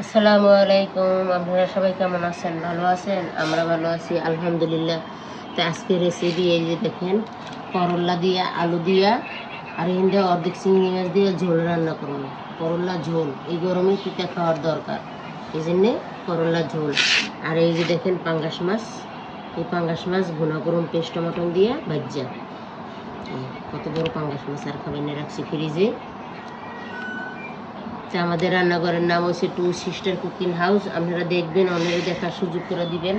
আসসালামু আলাইকুম। আপনারা সবাই কেমন আছেন? ভালো আছেন? আমরা ভালো আছি, আলহামদুলিল্লাহ। তো আজকে রেসিপি এই যে দেখেন করল্লা দিয়া আলু দিয়া আর হিন্দে অর্ধেক চিংড়ি মাছ দিয়ে ঝোল রান্না করব করল্লা ঝোল, এই গরমে পিঠা খাওয়ার দরকার। এই জন্যে করল্লা ঝোল। আর এই যে দেখেন পাঙ্গাস মাছ, এই পাঙ্গাস মাছ ভুনা করুন পেস্ট টমাটম দিয়া ভাজ্যা কত বড় পাঙ্গাস মাছ, আর খাবার নিয়ে রাখছি ফ্রিজে তা আমাদের রান্নাঘরের নাম হচ্ছে টু সিস্টার কুকিং হাউস। আপনারা দেখবেন অন্যেরা দেখার সুযোগ করে দিবেন।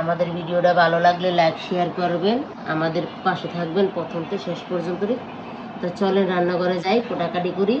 আমাদের ভিডিওটা ভালো লাগলে লাইক, শেয়ার করবেন। আমাদের পাশে থাকবেন। প্রথম থেকে শেষ পর্যন্ত তো চলেন, রান্নাঘরে যাই, কোটাকাটি করি।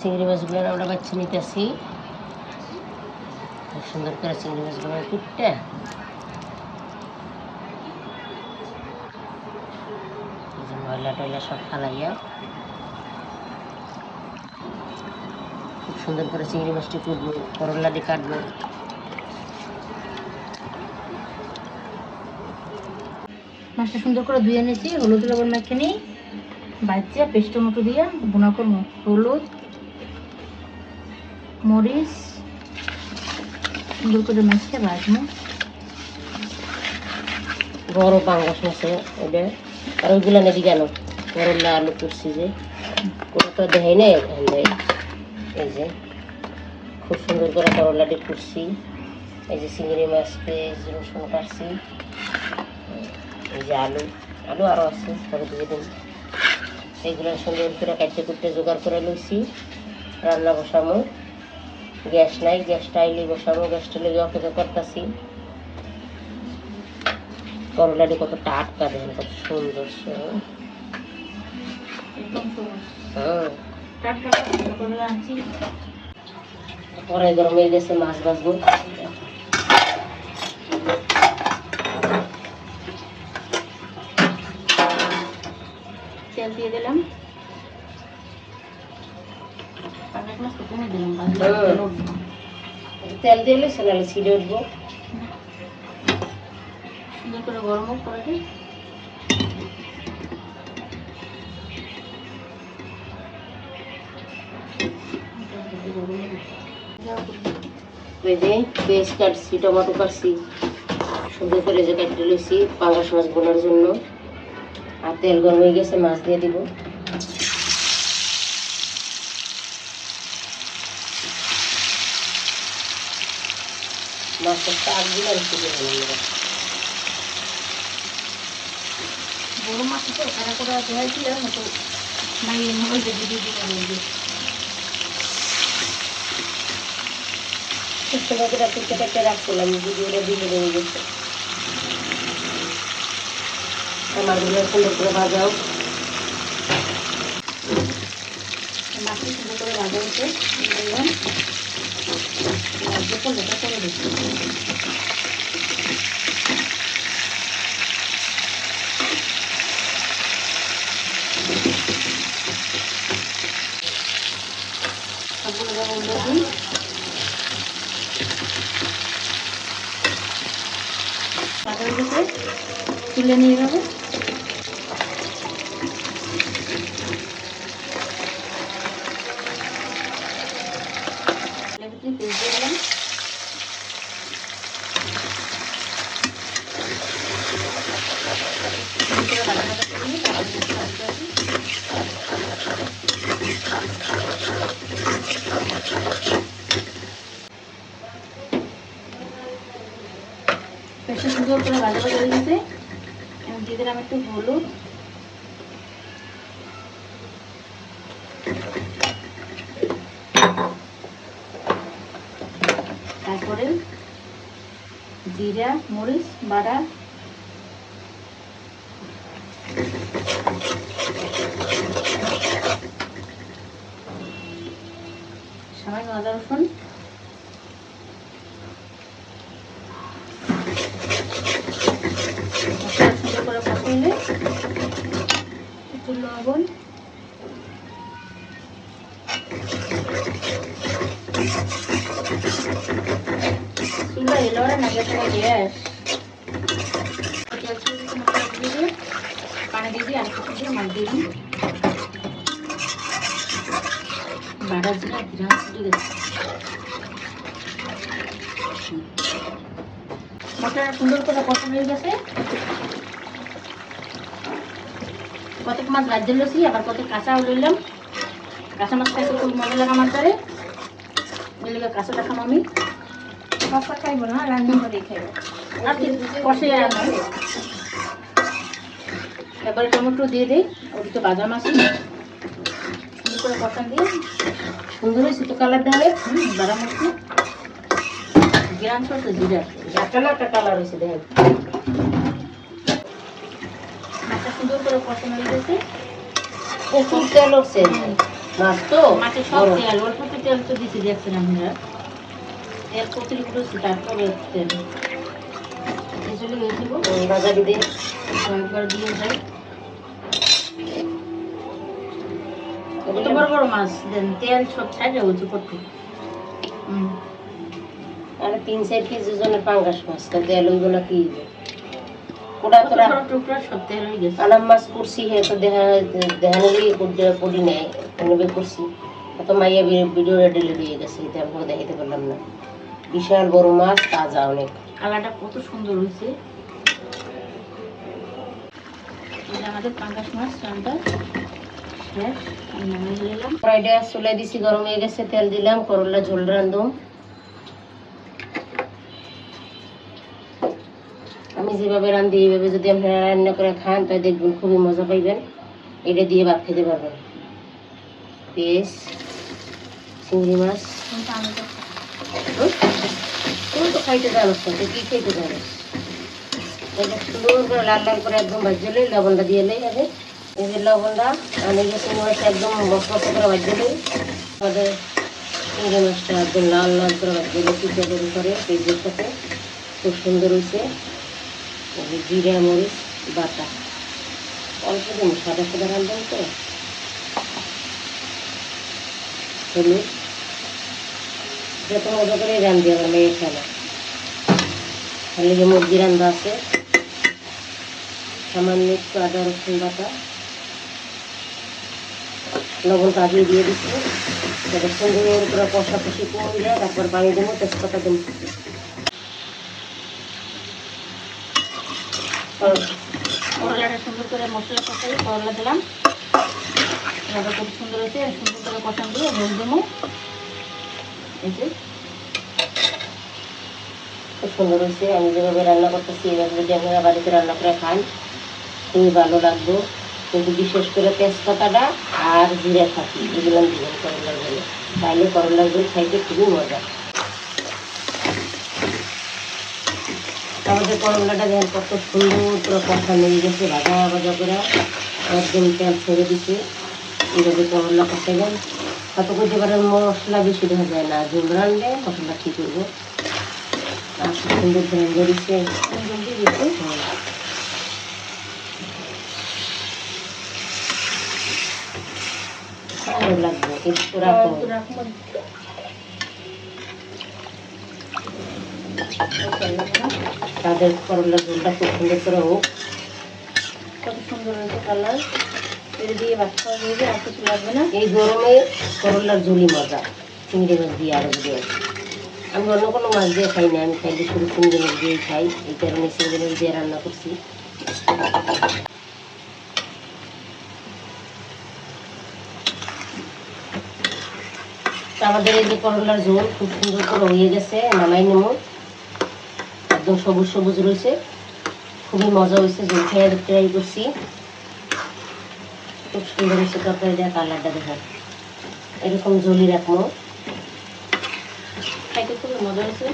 চিংড়ি মাছগুলো আমরা বাচ্চা নিতেছি। খুব সুন্দর করে চিংড়ি মাছগুলো কুটটা। ময়লা টয়লা সব ফালাইয়া খুব সুন্দর করে চিংড়ি মাছটি কুটবো, করলা দিয়ে কাটবো। মাছটা সুন্দর করে ধুয়ে নিয়েছি, হলুদ লবণ মেখে নিই বাচ্চা পেস্ট টমেটো দিয়ে বোনা করব। হলুদ, মরিচ, সুন্দর করে মেখে ভাজবো বড় পাঙ্গাস মাছে ওটা আর ওইগুলো নেবি কেন? করলা, আলু করছি যে। কোনো তো নাই এখানে এই যে খুব সুন্দর করে করলাটি করছি এই যে চিংড়ি মাছ পেঁয়াজ রসুন কাটছি। এই যে আলু আলু আরও আছে পরে দিয়ে দিন। এইগুলো সুন্দর করে কাটতে কুটতে জোগাড় করে লইছি রান্না বসামো। গ্যাস নাই গ্যাসটা আইলে বসামো গ্যাসটা লেগে অপেক্ষা করতেছি। করলাটি কত টাটকা দেখেন কত সুন্দর হ্যাঁ। করে পরে গরম হয়ে গেছে মাছ ভাজবো। তেল দিয়ে দিলাম। তেল দিলে সোনালি ছিঁড়ে উঠবো। করে গরম হোক পেঁয়াজ কাটছি সুন্দর করে যে কাটতে লইছি, পাঙ্গাস মাছ বোনার জন্য। আর তেল গরম হয়ে গেছে, মাছ দিয়ে দিব। মাছটা বড় মাছ তো কারা করে ধোয়াই দিয়ে সুন্দর করে কেটে কেটে রাখছিলাম ভিডিওটা দিলে হয়ে গেছে। আমারগুলো সুন্দর করে ভাজাও। মাছটা সুন্দর করে করলে করে সবগুলো দিই হয়ে তুলে নিয়ে যাব লেবুটি পেস্ট দিয়ে দিলাম সুন্দর করে ভাজা ভাজা করে নিয়ে তারপরে মশলা দিতে হবে। পেস্টটা সুন্দর করে ভাজা ভাজা হয়ে গেছে দিয়ে দিলাম একটু হলুদ। তারপরে জিরা, মরিচ, বাটা। সামান্য আদা রসুন কিছু মাছ সুন্দর করে হয়ে গেছে মাছ গাছ দিলেছি আবার কত কাঁচা লইলাম কাঁচা মাছ খাইতে খুব মজা লাগে আমার এদিকে কাঁচাটা খাম আমি। বাসা খাইবো না রান্না করেই খাইবো। আর কষে এবারে টমেটো দিয়ে দিই ওদিকে বাদাম আছে। সুন্দর করে কষান দিয়ে সুন্দর হয়েছে তো কালারটা হুম, বাদাম আছে। গ্রাম সরতে জিরা একটা একটা কালার হয়েছে দেখেন মাছটা সুন্দর করে কষানো হয়ে গেছে। প্রচুর তেল উঠছে মাছ তো মাছের সব তেল অল্প তেল তো দিতে দেখছেন আপনারা। তেল অতিরিক্ত দিচ্ছি তারপরে তেল। বাজারি দিয়ে দিয়ে যাই। কত বড় বড় মাছ দেন তেল সব ছাড়া হচ্ছে কত। আর তিন চার কেজি পাঙ্গাস মাছ তা তেল হইব কি টুকরা সব তেল হয়ে গেছে। মাছ করছি হে তো দেখা দেখানি পড়ি এনে করছি এত মাইয়া ভিডিওটা ডিলিট হয়ে গেছে এটা আপনাকে দেখাতে পারলাম না। বিশাল বড় মাছ তাজা অনেক। কালারটা কত সুন্দর হয়েছে। এটা আমাদের পাঙ্গাস মাছ চুলাই দিছি গরম হয়ে গেছে তেল দিলাম করলা ঝোল রান্ধুম আমি যেভাবে রান্ধি এইভাবে যদি আপনারা রান্না করে খান তাই দেখবেন খুবই মজা পাইবেন। এটা দিয়ে ভাত খেতে পারবেন। পেঁয়াজ চিংড়ি মাছ তুমি তো খাইতে জানোস না তুই কি খাইতে জানোস এটা সুন্দর করে লাল লাল করে একদম ভাজলে লবণটা দিয়ে নেই আগে এই যে লবণটা আমি যে চিংড়ি মাছটা একদম মশলা করে ভাজলে আমাদের চিংড়ি মাছটা একদম লাল লাল করে ভাজলে পিঠে করে করে পেঁয়াজের সাথে খুব সুন্দর হয়েছে এই জিরা মরিচ বাটা অল্প দিন সাদা সাদা রান্ধবেন তো হলুদ যত মজা করে রান্ধি আমার মেয়ের খেলা। খালি যে মুরগি রান্ধা আছে, সামান্য একটু আদা, রসুন বাটা লবণটা আগে দিয়ে দিচ্ছি সেটা সুন্দর করে কষা কষি করলে তারপর পানি দেবো, তেজপাতা দেবো। করলাটা সুন্দর করে মশলা কষাই করলা দিলাম। খুব সুন্দর হয়েছে, সুন্দর করে কষান এই যে। খুব সুন্দর হয়েছে, আমি যেভাবে রান্না করতেছি, এভাবে যদি বাড়িতে রান্না করে খান, খুবই ভালো লাগবে। কিন্তু বিশেষ করে তেজপাতাটা আর জিরা থাকি, এগুলো করলার জন্য তাহলে করলার জন্য খাইতে খুবই মজা। আমাদের করলাটা দেখেন কত সুন্দর করে কষা মেরে গেছে, ভাজা ভাজা করে। একদম তেল ছেড়ে দিচ্ছে এইভাবে করলা কষাবেন কত করতে পারেন মশলা বেশি দেখা যায় না। ঝোল রানলে মশলা ঠিক করব। আর সুন্দর ধ্যান ভালো লাগবে একটু রাখো তাদের করলা ঝোলটা খুব সুন্দর করে হোক। কত সুন্দর হয়েছে কালার। এটা দিয়ে ভাত খাওয়া দিয়ে আর কিছু লাগবে না। এই গরমে করলার ঝুলি মজা, চিংড়ি মাছ দিয়ে আরও দিয়ে আমি অন্য কোনো মাছ দিয়ে খাই না, আমি খাইলে শুধু চিংড়ি মাছ দিয়েই খাই, এই কারণে চিংড়ি মাছ দিয়ে রান্না করছি। আমাদের এই যে করলার ঝোল খুব সুন্দর করে হয়ে গেছে, নামাই নেব। একদম সবুজ সবুজ রয়েছে। খুবই মজা হয়েছে খেয়ে ট্রাই করছি। খুব সুন্দর হয়েছে তরকারি দেওয়া কালারটা দেখার এরকম ঝোলি রাখব। খাইতে খুবই মজা হয়েছে।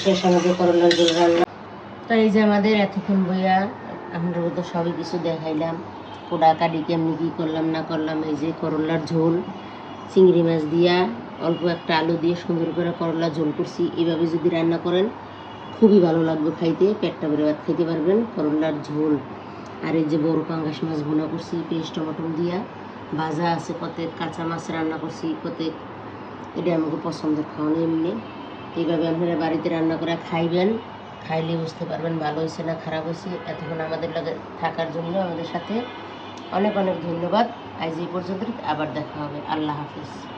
শেষ আমাদের করলার রান্না। তো এই যে আমাদের এতক্ষণ বইয়া আমরা তো সবই কিছু দেখাইলাম। কোডা কাটি কেমনি কী করলাম না করলাম এই যে করলার ঝোল চিংড়ি মাছ দিয়া অল্প একটা আলু দিয়ে সুন্দর করে করলা ঝোল করছি। এভাবে যদি রান্না করেন, খুবই ভালো লাগবে খাইতে, পেটটা ভরে ভাত খেতে পারবেন। করলার ঝোল আর এই যে বড় পাঙ্গাস মাছ ভুনা করছি, পেঁয়াজ, টমেটো দিয়া। ভাজা আছে কত কাঁচা মাছ রান্না করছি কত এটা আমাকে পছন্দের খাওয়ানো এমনি। এইভাবে আপনারা বাড়িতে রান্না করে খাইবেন, খাইলে বুঝতে পারবেন ভালো হয়েছে না খারাপ হয়েছে এতক্ষণ আমাদের লাগে থাকার জন্য আমাদের সাথে অনেক অনেক ধন্যবাদ। আজ এই পর্যন্ত আবার দেখা হবে। আল্লাহ হাফিজ।